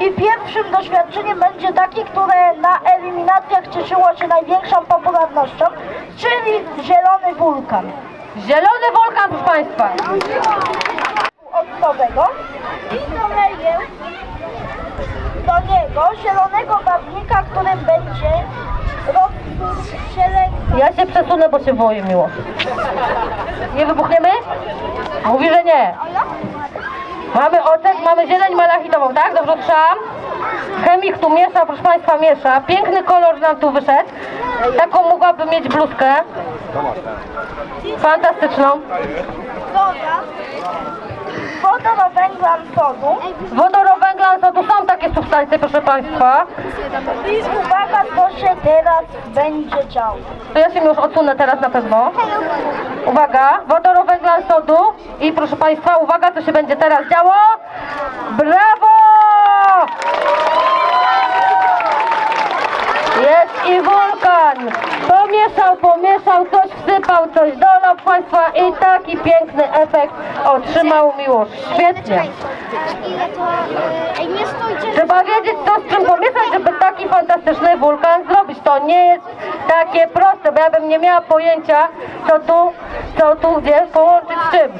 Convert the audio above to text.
Czyli pierwszym doświadczeniem będzie takie, które na eliminacjach cieszyło się największą popularnością, czyli zielony wulkan. Zielony wulkan, proszę Państwa. octowego i doleję do niego zielonego barwnika, którym będzie. Ja się przesunę, bo się boję miło. Nie wybuchniemy? Mówi, że nie. Mamy ocet, mamy zieleń malachitową, tak? Dobrze trzymam? Chemik tu miesza, proszę Państwa, miesza. Piękny kolor nam tu wyszedł. Taką mogłabym mieć bluzkę. Fantastyczną. Wodorowęglan sodu Wodorowęglan, to tu są takie substancje, proszę Państwa. i uwaga, co się teraz będzie działo. To ja się już odsunę teraz na pewno. Uwaga, wodorowęglan sodu i proszę Państwa, uwaga, co się będzie teraz działo. Brawo! Jest i wulkan. Pomieszał, pomieszał, coś wsypał, coś dolał Państwa i taki piękny efekt otrzymał miłość. Świetnie. Trzeba wiedzieć, co z czym pomieszać, żeby taki fantastyczny wulkan zrobić. To nie jest takie proste, bo ja bym nie miała pojęcia, co tu, tu gdzie połączyć z czym.